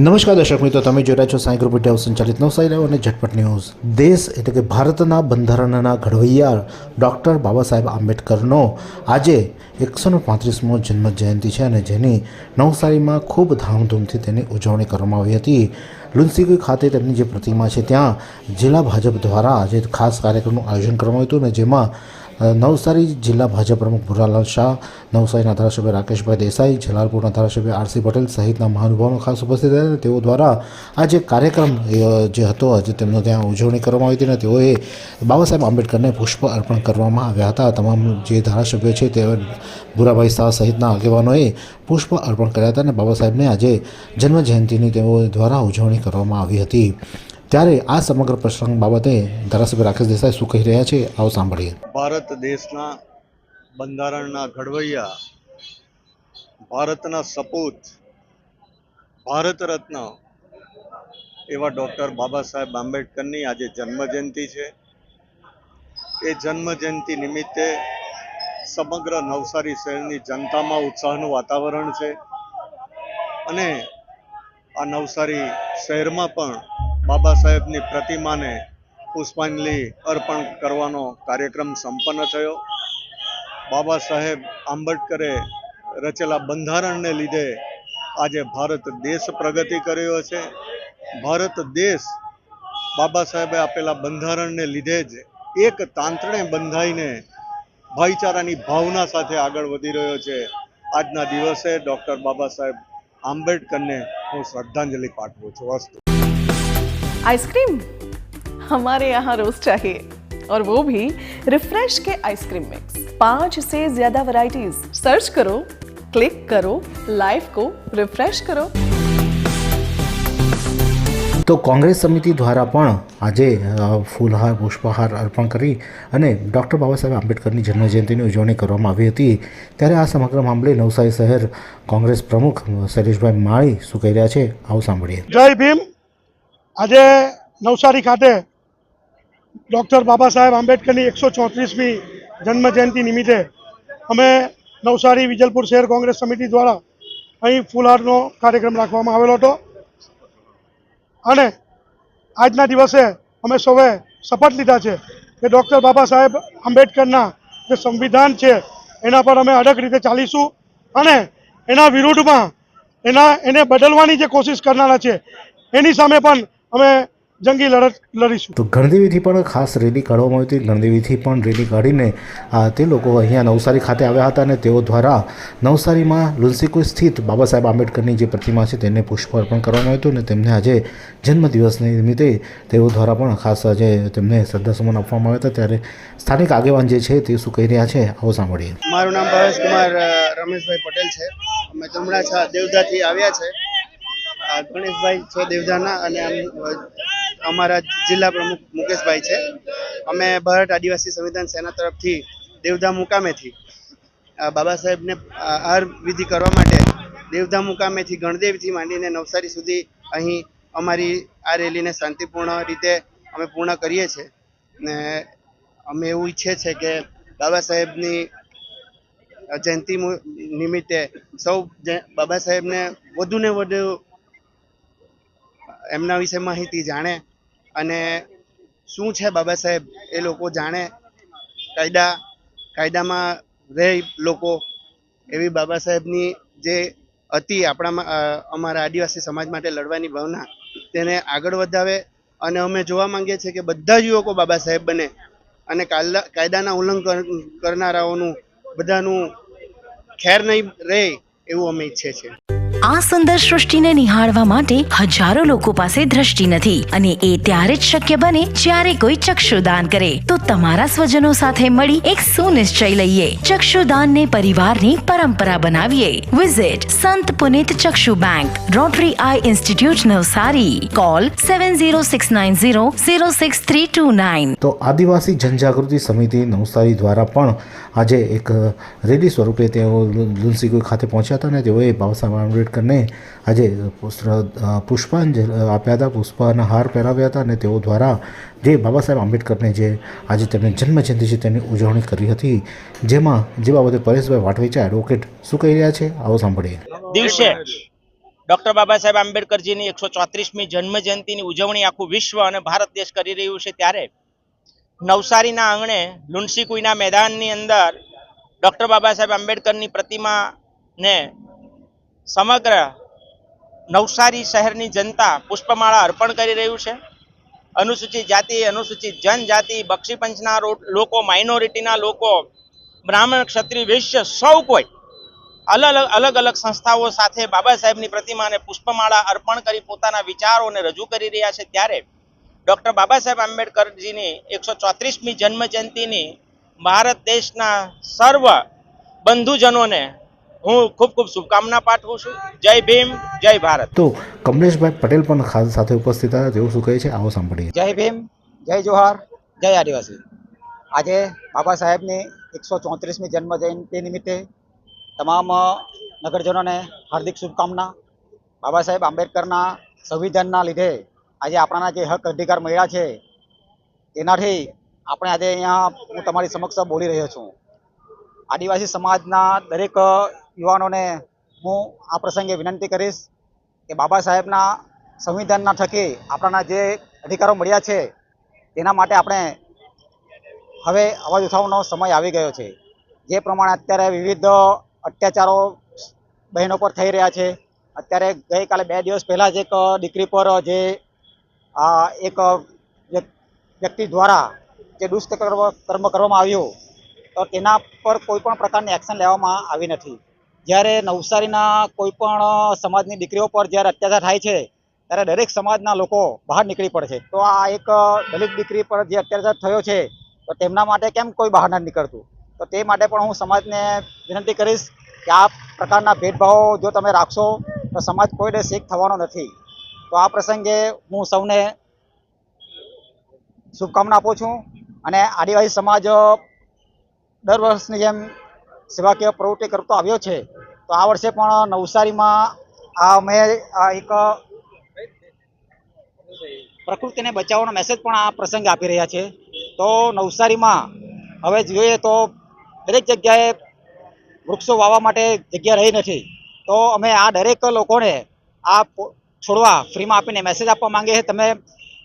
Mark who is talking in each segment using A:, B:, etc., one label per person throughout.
A: નમસ્કાર દર્શક મિત્રો, તમે જોઈ રહ્યા છો સાંઈ ગ્રુપ ઇન્ડિયા સંચાલિત નવસારી લાઈવ અને ઝટપટ ન્યૂઝ. દેશ એટલે કે ભારતના બંધારણના ઘડવૈયા ડૉક્ટર બાબા સાહેબ આંબેડકરનો આજે એકસોને પાંત્રીસમો જન્મ જયંતિ છે અને જેની નવસારીમાં ખૂબ ધામધૂમથી તેની ઉજવણી કરવામાં આવી હતી. લુન્સીગી ખાતે તેમની જે પ્રતિમા છે, ત્યાં જિલ્લા ભાજપ દ્વારા આજે ખાસ કાર્યક્રમનું આયોજન કરવામાં આવ્યું હતું અને જેમાં નવસારી જિલ્લા ભાજપ પ્રમુખ ભુરાલાલ શાહ, નવસારીના ધારાસભ્ય રાકેશભાઈ દેસાઈ, જલાલપુરના ધારાસભ્ય આરસી પટેલ સહિતના મહાનુભાવો ખાસ ઉપસ્થિત રહ્યા તેઓ દ્વારા આ જે કાર્યક્રમ જે હતો આજે તેમનો ત્યાં ઉજવણી કરવામાં આવી હતી અને તેઓએ બાબા સાહેબ આંબેડકરને પુષ્પ અર્પણ કરવામાં આવ્યા હતા. તમામ જે ધારાસભ્યો છે તે ભુરાભાઈ શાહ સહિતના આગેવાનોએ પુષ્પ અર્પણ કર્યા હતા અને બાબા સાહેબને આજે જન્મ જયંતિની તેઓ દ્વારા ઉજવણી કરવામાં આવી હતી. ત્યારે આ સમગ્ર પ્રસંગ બાબતે ધારાસભ્ય રાકેશ દેસાઈ શું કહી રહ્યા છે, આવો સાંભળીએ.
B: ભારત દેશના બંધારણના ઘડવૈયા, ભારતના સપૂત, ભારત રત્ન એવા ડૉક્ટર બાબા સાહેબ આંબેડકરની આજે જન્મજયંતિ છે. એ જન્મજયંતિ નિમિત્તે સમગ્ર નવસારી શહેરની જનતામાં ઉત્સાહનું વાતાવરણ છે અને આ નવસારી શહેરમાં પણ બાબા સાહેબની પ્રતિમાને પુષ્પાંજલિ અર્પણ કરવાનો કાર્યક્રમ સંપન્ન થયો. બાબા સાહેબ આંબેડકરે રચેલા બંધારણને લીધે આજે ભારત દેશ પ્રગતિ કર્યો છે. ભારત દેશ બાબા સાહેબે આપેલા બંધારણને લીધે જ એક તાંતણે બંધાઈને ભાઈચારાની ભાવના સાથે આગળ વધી રહ્યો છે. આજના દિવસે ડૉક્ટર બાબા સાહેબ આંબેડકરને હું શ્રદ્ધાંજલિ પાઠવું છું. અસ્તુ
C: आइसक्रीम हमारे यहाँ रोज चाहिए और वो भी रिफ्रेश के आइसक्रीम मिक्स पांच से ज्यादा वैरायटीज सर्च करो क्लिक करो लाइफ को रिफ्रेश करो
A: તો કોંગ્રેસ સમિતિ દ્વારા પણ આજે અ, ફૂલહાર પુષ્પહાર અર્પણ કરી અને ડૉક્ટર બાબા સાહેબ આંબેડકરની જન્મજયંતિની ઉજવણી કરવામાં આવી હતી ત્યારે આ સમગ્ર મામલે નવસારી શહેર કોંગ્રેસ પ્રમુખ શૈલેષભાઈ માળી શું કહી રહ્યા છે આવું સાંભળીએ
D: જય ભીમ આજે નવસારી ખાતે ડૉક્ટર બાબા સાહેબ આંબેડકરની એકસો ચોત્રીસમી જન્મ જયંતિ નિમિત્તે અમે નવસારી વિજલપુર શહેર કોંગ્રેસ સમિતિ દ્વારા અહીં ફૂલહારનો કાર્યક્રમ રાખવામાં આવેલો હતો. અને આજના દિવસે અમે સૌએ શપથ લીધા છે કે ડૉક્ટર બાબા સાહેબ આંબેડકરના જે સંવિધાન છે એના પર અમે અડગ રીતે ચાલીશું અને એના વિરુદ્ધમાં એના એને બદલવાની જે કોશિશ કરનારા છે એની સામે પણ અમે જંગી લડત લડીશું.
A: તો ગણદેવીથી પણ ખાસ રેલી કાઢવામાં આવી હતી. ગણદેવીથી પણ રેલી કાઢીને તે લોકો અહીંયા નવસારી ખાતે આવ્યા હતા અને તેઓ દ્વારા નવસારીમાં લુન્સીકુઈ સ્થિત બાબા સાહેબ આંબેડકરની જે પ્રતિમા છે તેને પુષ્પ અર્પણ કરવામાં આવ્યું હતું અને તેમને આજે જન્મદિવસની નિમિત્તે તેઓ દ્વારા પણ ખાસ આજે તેમને શ્રદ્ધાસુમન આપવામાં આવ્યા હતા. ત્યારે સ્થાનિક આગેવાન જે છે તે શું કહી રહ્યા છે આવો સાંભળીએ.
E: મારું નામ ભાવેશ કુમાર રમેશભાઈ પટેલ છે. અમે જમણા દેવદાથી આવ્યા છે. ગણેશભાઈ છો દેવધાના અને અમારા જિલ્લા પ્રમુખ મુકેશભાઈ છે. અમે ભારત આદિવાસી સંવિધાન સેના તરફથી દેવધા મુકામેથી બાબા સાહેબને હાર વિધિ કરવા માટે દેવધા મુકામેથી ગણદેવથી માંડીને નવસારી સુધી અહીં અમારી આ રેલીને શાંતિપૂર્ણ રીતે અમે પૂર્ણ કરીએ છીએ. ને અમે એવું ઈચ્છીએ છીએ કે બાબા સાહેબની જયંતિ નિમિત્તે સૌ બાબા સાહેબને વધુ ને વધુ એમના વિશે માહિતી જાણે અને શું છે બાબા સાહેબ એ લોકો જાણે કાયદા, કાયદામાં રહે લોકો એવી બાબા સાહેબની જે હતી આપણામાં અમારા આદિવાસી સમાજ માટે લડવાની ભાવના તેને આગળ વધાવે અને અમે જોવા માંગીએ છીએ કે બધા જ યુવકો બાબા સાહેબ બને અને કાયદા કાયદાના ઉલ્લંઘન કરનારાઓનું બધાનું ખેર નહીં રહે એવું અમે ઈચ્છીએ છીએ.
F: આ સુંદર સૃષ્ટિને નિહાળવા માટે હજારો લોકો પાસે દ્રષ્ટિ નથી અને એ ત્યારે જ શક્ય બને જ્યારે કોઈ ચક્ષુદાન કરે. તો તમારા સ્વજનો સાથે મળી એક સુનિશ્ચય લઈએ. ચક્ષુદાનને પરિવારની પરંપરા બનાવીએ. Visit Sant Punit Chakshu bank rotary eye institute Navsari. Call seven zero six nine zero zero six three two nine
A: તો આદિવાસી જનજાગૃતિ સમિતિ નવસારી દ્વારા પણ આજે એક રેલી સ્વરૂપે તેઓ લુન્સીકુઈ ખાતે પહોંચ્યા હતા અને તેઓએ બાબા સાહેબ આંબેડકરને આજે પુષ્પાંજલિ આપ્યા હતા, પુષ્પાના હાર પહેરાવ્યા હતા અને તેઓ દ્વારા જે બાબા સાહેબ આંબેડકરને જે આજે તેમની જન્મજયંતિ છે તેની ઉજવણી કરી હતી, જેમાં જે બાબતે પરેશભાઈ વાટવેચા એડવોકેટ શું કહી રહ્યા છે, આવો સાંભળીએ.
G: દિવસે
H: ડૉક્ટર બાબા સાહેબ આંબેડકરજીની એકસો ચોત્રીસમી જન્મ જયંતિની ઉજવણી આખું વિશ્વ અને ભારત દેશ કરી રહ્યું છે ત્યારે નવસારીના આંગણે લુણસી કુઈના મેદાનની અંદર ડૉક્ટર બાબા સાહેબ આંબેડકરની પ્રતિમાને સમગ્ર નવસારી શહેરની જનતા પુષ્પમાળા અર્પણ કરી રહ્યું છે. અનુસૂચિત જાતિ, અનુસૂચિત જનજાતિ, બક્ષી પંચના લોકો, માઇનોરિટીના લોકો, બ્રાહ્મણ, ક્ષત્રિય, વૈશ્ય, સૌ કોઈ અલગ અલગ અલગ સંસ્થાઓ સાથે બાબા સાહેબની પ્રતિમાને પુષ્પમાળા અર્પણ કરી પોતાના વિચારોને રજૂ કરી રહ્યા છે. ત્યારે ડૉક્ટર બાબા સાહેબ આંબેડકરજીની એકસો ચોત્રીસમી જન્મ જયંતિની ભારત દેશના સર્વ બંધુજનોને હું ખૂબ ખૂબ શુભકામના પાઠવું છું. જય ભીમ જય ભારત.
A: તો કમલેશભાઈ પટેલ પણ ખાસ સાથે ઉપસ્થિત હતા. તેઓ શું કહે છે? આવો સાંભળીએ.
I: જય ભીમ જય જોહાર જય આદિવાસી. આજે બાબા સાહેબની એકસો ચોત્રીસમી જન્મ જયંતિ નિમિત્તે તમામ નગરજનોને હાર્દિક શુભકામના. બાબા સાહેબ આંબેડકરના સંવિધાનના લીધે આજે આપણાના જે હક અધિકાર મળ્યા છે તેનાથી આપણે આજે અહીંયા હું તમારી સમક્ષ બોલી રહ્યો છું. આદિવાસી સમાજના દરેક યુવાનોને હું આ પ્રસંગે વિનંતી કરીશ કે બાબા સાહેબના સંવિધાનના થકી આપણાના જે અધિકારો મળ્યા છે, તેના માટે આપણે હવે અવાજ ઉઠાવવાનો સમય આવી ગયો છે. જે પ્રમાણે અત્યારે વિવિધ અત્યાચારો બહેનો પર થઈ રહ્યા છે. અત્યારે ગઈકાલે બે દિવસ પહેલાં જ એક દીકરી પર જે એક વ્યક્તિ દ્વારા જે દુષ્કર્મ કર્મ કરવામાં આવ્યું, તો તેના પર કોઈ પણ પ્રકારની એક્શન લેવામાં આવી નથી. જ્યારે નવસારીના કોઈ પણ સમાજની દીકરીઓ પર જ્યારે અત્યાચાર થાય છે, ત્યારે દરેક સમાજના લોકો બહાર નીકળી પડે છે. તો આ એક દલિત દીકરી પર જે અત્યાચાર થયો છે, તો તેમના માટે કેમ કોઈ બહાર નથી નીકળતું? તો તે માટે પણ હું સમાજને વિનંતી કરીશ કે આ પ્રકારના ભેદભાવો જો તમે રાખશો, તો સમાજ કોઈ દિવસ શીખ થવાનો નથી. તો આ પ્રસંગે હું સૌને શુભકામના આપું છું અને આદિવાસી સમાજ દર વર્ષની જેમ સેવાકીય પ્રવૃત્તિ કરતો આવ્યો છે, તો આ વર્ષે પણ નવસારીમાં આ અમે એક પ્રકૃતિને બચાવવાનો મેસેજ પણ આ પ્રસંગે આપી રહ્યા છે. તો નવસારીમાં હવે જોઈએ તો દરેક જગ્યાએ વૃક્ષો વાવવા માટે જગ્યા રહી નથી. તો અમે આ દરેક લોકોને આ છોડવા ફ્રીમાં આપીને મેસેજ આપવા માંગીએ છીએ. તમે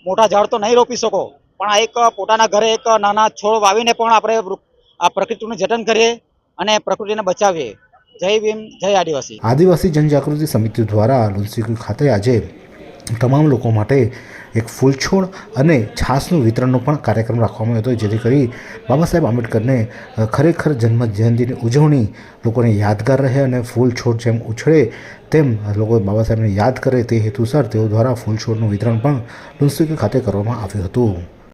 I: મોટા ઝાડ તો નહીં રોપી શકો, પણ આ એક પોતાના ઘરે એક નાના છોડ વાવીને પણ આપણે આ પ્રકૃતિનું જતન કરીએ. અને પ્રકૃતિને બચાવીએ. જય ભીમ, જય આદિવાસી.
A: આદિવાસી જનજાગૃતિ સમિતિ દ્વારા લુલસીકુલ ખાતે આજે તમામ લોકો માટે એક ફૂલછોડ અને છાસનું વિતરણનો પણ કાર્યક્રમ રાખવામાં આવ્યો હતો, જેથી કરી બાબા સાહેબ આંબેડકરને ખરેખર જન્મ જયંતિની ઉજવણી લોકોને યાદગાર રહે અને ફૂલ છોડ જેમ ઉછળે તેમ લોકો બાબા સાહેબને યાદ કરે તે હેતુસર તેઓ દ્વારા ફૂલ છોડનું વિતરણ પણ લુન્સીકુઈ ખાતે કરવામાં આવ્યું હતું.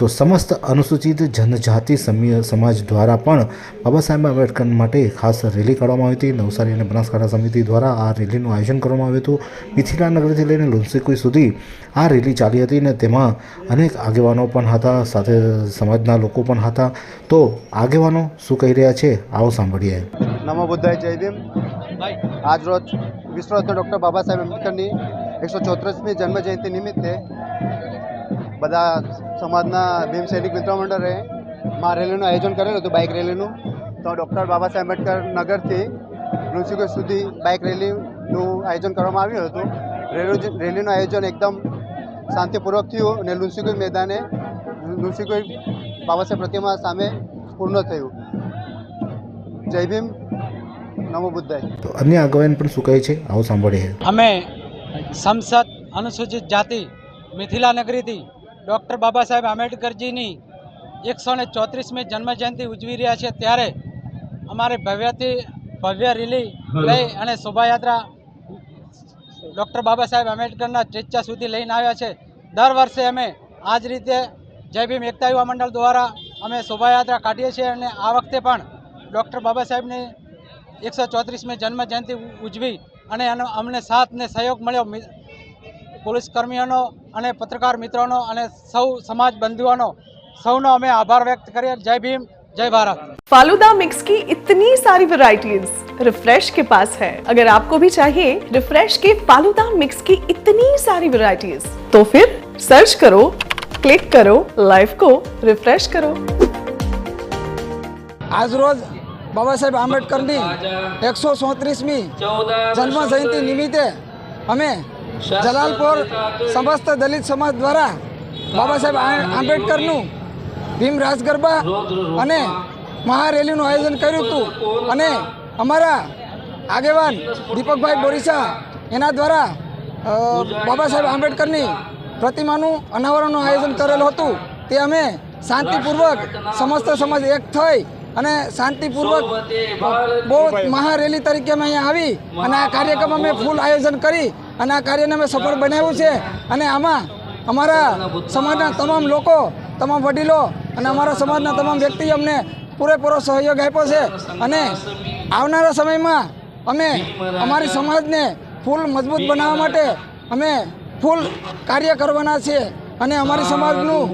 A: તો સમસ્ત અનુસૂચિત જનજાતિ સમી સમાજ દ્વારા પણ બાબા સાહેબ આંબેડકર માટે ખાસ રેલી કાઢવામાં આવી હતી. નવસારી અને બનાસકાંઠા સમિતિ દ્વારા આ રેલીનું આયોજન કરવામાં આવ્યું હતું. મિથિલા નગરથી લઈને લુન્સીકુઈ સુધી આ રેલી ચાલી હતી અને તેમાં અનેક આગેવાનો પણ હતા, સાથે સમાજના લોકો પણ હતા. તો આગેવાનો શું કહી રહ્યા છે? આવો સાંભળીએ.
J: નમો બુદ્ધાય, જય ભીમ. આજ રોજ વિશ્વરત્ન ડૉક્ટર બાબા સાહેબ આંબેડકરની એકસો ચોત્રીસમી જન્મજયંતિ નિમિત્તે બધા સમાજના ભીમ સૈનિક મિત્ર મંડળે માં રેલીનું આયોજન કરેલું હતું બાઇક રેલીનું. તો ડૉક્ટર બાબા સાહેબ આંબેડકર નગરથી ઋષિકેશ સુધી બાઇક રેલીનું આયોજન કરવામાં આવ્યું હતું. રેલી રેલીનું આયોજન એકદમ શાંતિપૂર્વક થયું અને લુન્સીગોજ મેદાને લુન્સીગોજ બાબા સાહેબ પ્રતિમા સામે પૂર્ણ થયું. જય ભીમ. નમો બુદ્ધાય.
A: તો અન્ય આગેવાન પણ શું કહે છે? આવો સાંભળીએ.
K: અમે સંસદ અનુસૂચિત જાતિ મિથિલા નગરીથી ડૉક્ટર બાબા સાહેબ આંબેડકરજીની એકસો ને ચોત્રીસમી જન્મજયંતિ ઉજવી રહ્યા છે ત્યારે અમારે ભવ્યથી ભવ્ય રેલી લઈ અને શોભાયાત્રા ડૉક્ટર બાબા સાહેબ આંબેડકરના ચેચ્ચા સુધી લઈને આવ્યા છે. દર વર્ષે અમે આ જ રીતે જય ભીમ એકતા યુવા મંડળ દ્વારા અમે શોભાયાત્રા કાઢીએ છીએ અને આ વખતે પણ ડૉક્ટર બાબા સાહેબની એકસો ચોત્રીસમી જન્મ જયંતિ ઉજવી અને અમને સાથ ને સહયોગ મળ્યો. મિ- પોલીસ કર્મીઓનો અને પત્રકાર મિત્રોનો અને સૌ સમાજ બંધુઓનો સૌનો અમે આભાર વ્યક્ત કરીએ જય ભીમ જય ભારત
C: फालूदा मिक्स की इतनी सारी वैरायटीज रिफ्रेश के पास है अगर आपको भी चाहिए रिफ्रेश के फालूदा मिक्स की इतनी सारी वैरायटीज तो फिर सर्च करो क्लिक करो लाइफ को रिफ्रेश करो
L: આજરોજ બાબા સાહેબ આંબેડકરની એકસો ચોત્રીસમી જન્મ જયંતિ નિમિત્તે અમે જલાલપુર સમસ્ત દલિત સમાજ દ્વારા બાબા સાહેબ આંબેડકરનું ભીમ રાસ ગરબા અને મહારેલીનું આયોજન કર્યું હતું. અને અમારા આગેવાન દીપકભાઈ બોરીસા એના દ્વારા બાબા સાહેબ આંબેડકરની પ્રતિમાનું અનાવરણનું આયોજન કરેલું હતું. તે અમે શાંતિપૂર્વક સમસ્ત સમાજ એક થઈ અને શાંતિપૂર્વક બહુ મહારેલી તરીકે અમે અહીંયા આવી અને આ કાર્યક્રમ અમે ફૂલ આયોજન કરી અને આ કાર્યને અમે સફળ બનાવ્યું છે. અને આમાં અમારા સમાજના તમામ લોકો, તમામ વડીલો અને અમારા સમાજના તમામ વ્યક્તિએ અમને પૂરેપૂરો સહયોગ આપ્યો છે. અને આવનારા સમયમાં અમે અમારી સમાજને ફૂલ મજબૂત બનાવવા માટે અમે ફૂલ કાર્ય કરવાના છીએ. અને અમારી સમાજનું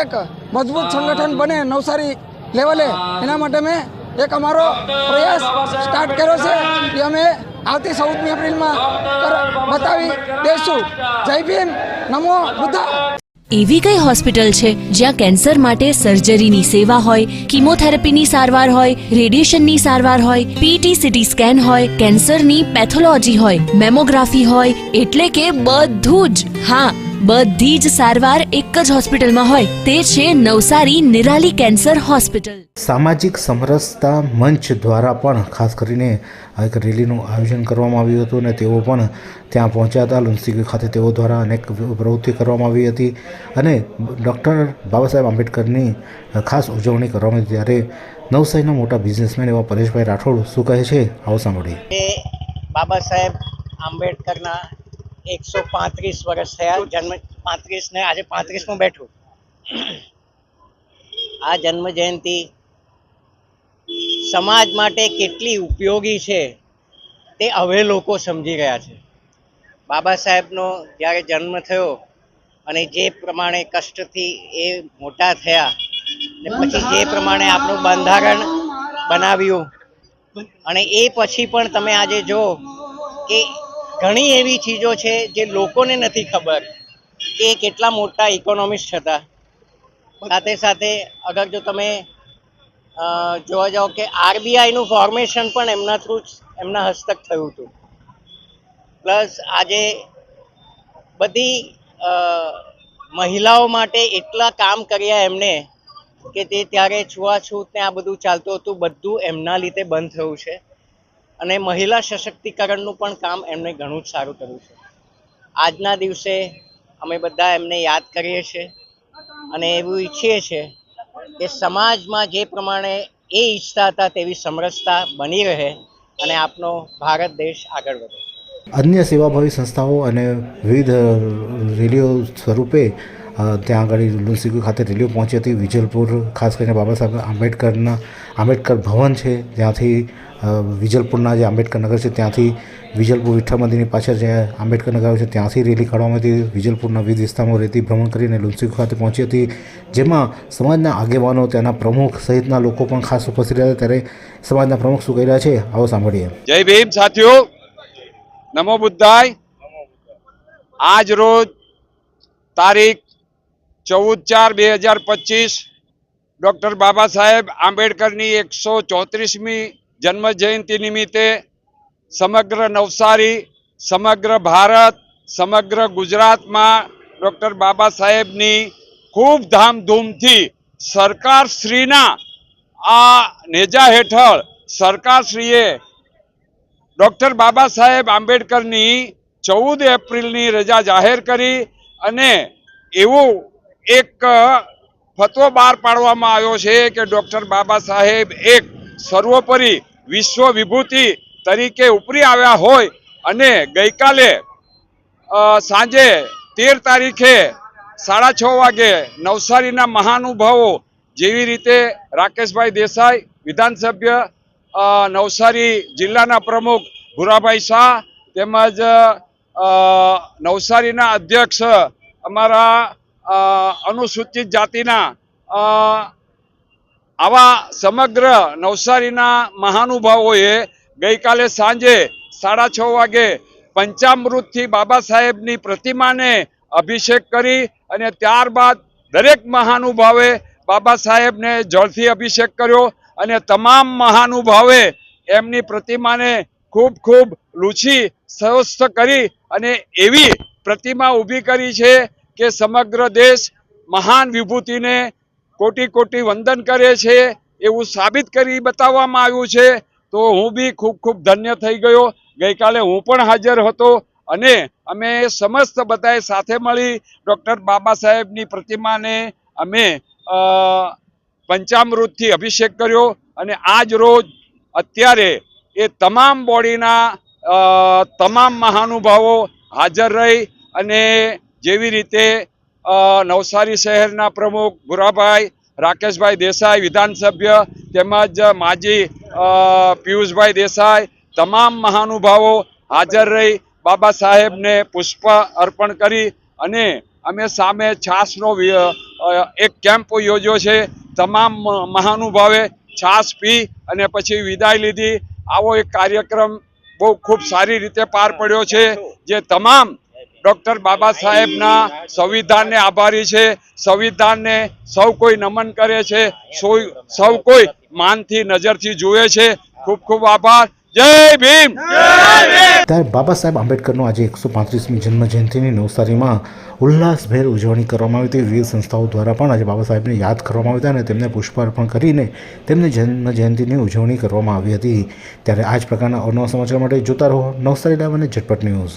L: એક મજબૂત સંગઠન બને નવસારી લેવલે. એના માટે મેં એક અમારો પ્રયાસ સ્ટાર્ટ કર્યો છે કે અમે આવતી ચૌદમી એપ્રિલમાં બતાવી દેશું. જય ભીમ. નમો બુદ્ધા.
F: એવી કઈ હોસ્પિટલ છે જ્યાં કેન્સર માટે સર્જરીની સેવા હોય, કિમોથેરાપીની સારવાર હોય, રેડિયેશનની સારવાર હોય પીટી સીટી સ્કેન હોય, કેન્સરની પેથોલોજી હોય, મેમોગ્રાફી હોય, એટલે કે બધું જ. હા બધી જ સારવાર એક જ હોસ્પિટલમાં હોય. તે છે નવસારી નિરાલી કેન્સર હોસ્પિટલ.
A: સામાજિક સમરસતા મંચ દ્વારા પણ ખાસ કરીને એક રેલીનું આયોજન કરવામાં આવ્યું હતું અને તેઓ પણ ત્યાં પહોંચ્યા હતા. લુન્સીગી ખાતે તેઓ દ્વારા અનેક પ્રવૃત્તિ કરવામાં આવી હતી અને ડૉક્ટર બાબા સાહેબ આંબેડકરની ખાસ ઉજવણી કરવામાં આવી ત્યારે નવસારીના મોટા બિઝનેસમેન એવા પરેશભાઈ રાઠોડ શું કહે છે? આવો સાંભળીએ.
G: બાબા સાહેબ આંબેડકરના એકસો પાંત્રીસ વર્ષ થયા. જન્મ પાંત્રીસ ને આજે પાંત્રીસમું બેઠું. આ જન્મ જયંતિ સમાજ માટે કેટલી ઉપયોગી છે તે હવે લોકો સમજી રહ્યા છે. બાબા સાહેબનો જ્યારે જન્મ થયો અને જે પ્રમાણે કષ્ટથી એ મોટા થયા ને પછી જે પ્રમાણે આપણું બંધારણ બનાવ્યું અને એ પછી પણ તમે આજે જો કે ઘણી એવી ચીજો છે જે લોકોને નથી ખબર કે કેટલા મોટા ઇકોનોમિસ્ટ હતા. સાથે સાથે અગર જો તમે જોવા જાઓ કે આરબીઆઈનું ફોર્મેશન પણ એમના થ્રુ એમના હસ્તક થયું હતું. પ્લસ આજે બધી મહિલાઓ માટે એટલા કામ કર્યા એમને કે તે ત્યારે છૂઆછૂત ને આ બધું ચાલતું હતું, બધું એમના લીધે બંધ થયું છે. અને મહિલા સશક્તિકરણનું પણ કામ એમણે ઘણું જ સારું કર્યું છે. આજના દિવસે અમે બધા એમને યાદ કરીએ છીએ અને એવું ઈચ્છીએ છીએ કે સમાજમાં જે પ્રમાણે એ ઈચ્છતા હતા તેવી સમરસતા બની રહે અને આપનો ભારત દેશ આગળ વધે.
A: અન્ય સેવાભાવી સંસ્થાઓ અને વિવિધ રેલીઓ સ્વરૂપે ત્યાં આગળ લુન્સીગુ ખાતે રેલીઓ પહોંચી હતી. વિજલપુર ખાસ કરીને બાબા સાહેબ આંબેડકરના આંબેડકર ભવન છે. ત્યાંથી અ, વિજલપુરના જે આંબેડકર નગર છે, ત્યાંથી વિજલપુર વિઠ્ઠલ મંદિરની પાછળ જે આંબેડકર નગર આવ્યું છે, ત્યાંથી રેલી કાઢવામાં હતી. વિજલપુરના વિવિધ વિસ્તારમાં રેતી ભ્રમણ કરીને લુનસી ખાતે પહોંચી હતી. જેમાં સમાજના આગેવાનો, તેના પ્રમુખ સહિતના લોકો પણ ખાસ ઉપસ્થિત રહ્યા ત્યારે સમાજના પ્રમુખ શું કહી રહ્યા છે, આવો સાંભળીએ.
M: જય ભીમ, સાથીઓ. નમો બુદ્ધાય. આજ રોજ તારીખ ચૌદ ચાર બે હજાર પચીસ, ડૉક્ટર બાબા સાહેબ આંબેડકરની એકસો ચોત્રીસમી જન્મ જયંતિ નિમિત્તે સમગ્ર નવસારી, સમગ્ર ભારત, સમગ્ર ગુજરાતમાં ડૉક્ટર બાબા સાહેબની ખૂબ ધામધૂમથી સરકારશ્રીના આ નેજા હેઠળ સરકારશ્રીએ ડૉક્ટર બાબા સાહેબ આંબેડકરની ચૌદ એપ્રિલની રજા જાહેર કરી અને એવું એક ફતવો બહાર પાડવામાં આવ્યો છે કે ડૉક્ટર બાબા સાહેબ એક સર્વોપરી વિશ્વ વિભૂતિ તરીકે ઉપરી આવ્યા હોય અને ગઈકાલે સાંજે તેર તારીખે સાડા છ વાગે નવસારીના મહાનુભાવો જેવી રીતે રાકેશભાઈ દેસાઈ, વિધાનસભ્ય નવસારી જિલ્લાના પ્રમુખ ભુરાભાઈ શાહ તેમજ નવસારીના અધ્યક્ષ અમારા અનુસૂચિત જાતિના આવા સમગ્ર નવસારીના મહાનુભાવોએ ગઈકાલે સાંજે સાડા છ વાગે પંચામૃતથી બાબા સાહેબની પ્રતિમાને અભિષેક કરી અને ત્યારબાદ દરેક મહાનુભાવે બાબા સાહેબને જળથી અભિષેક કર્યો અને તમામ મહાનુભાવે એમની પ્રતિમાને ખૂબ ખૂબ લૂછી સ્વસ્થ કરી અને એવી પ્રતિમા ઊભી કરી છે કે સમગ્ર દેશ મહાન વિભૂતિને કોટી કોટી વંદન કરે છે, એવું સાબિત કરી બતાવવામાં આવ્યું છે. તો હું બી ખૂબ ખૂબ ધન્ય થઈ ગયો. ગઈકાલે હું પણ હાજર હતો અને અમે સમસ્ત બધાએ સાથે મળી ડૉક્ટર બાબા સાહેબની પ્રતિમાને અમે પંચામૃતથી અભિષેક કર્યો અને આજ રોજ અત્યારે એ તમામ બોડીના તમામ મહાનુભાવો હાજર રહી અને જેવી રીતે નવસારી શહેરના પ્રમુખ ભુરાભાઈ, રાકેશભાઈ દેસાઈ, વિધાનસભ્ય તેમજ માજી પિયુષભાઈ દેસાઈ, તમામ મહાનુભાવો હાજર રહી, બાબા સાહેબને પુષ્પ અર્પણ કરી અને અમે સામે છાસનો એક કેમ્પ યોજ્યો છે. તમામ મહાનુભાવે છાસ પી અને પછી વિદાય લીધી. આવો એક કાર્યક્રમ બહુ ખૂબ સારી રીતે પાર પડ્યો છે, જે તમામ ડૉક્ટર બાબા સાહેબના સંવિધાનને આભારી છે. સંવિધાનને સૌ કોઈ નમન કરે છે. સૌ કોઈ માનથી નજરથી જુએ છે. ખૂબ ખૂબ આભાર. જય ભીમ!
A: ત્યારે બાબા સાહેબ આંબેડકરનો આજે એકસો પાંત્રીસમી જન્મ જયંતિની નવસારીમાં ઉલ્લાસભેર ઉજવણી કરવામાં આવી હતી. વિવિધ સંસ્થાઓ દ્વારા પણ આજે બાબા સાહેબને યાદ કરવામાં આવી હતા અને તેમને પુષ્પાર્પણ કરીને તેમની જન્મ જયંતિની ઉજવણી કરવામાં આવી હતી. ત્યારે આ જ પ્રકારના અવનવા સમાચાર માટે જોતા રહો નવસારી લાઈવ અને ઝટપટ ન્યૂઝ.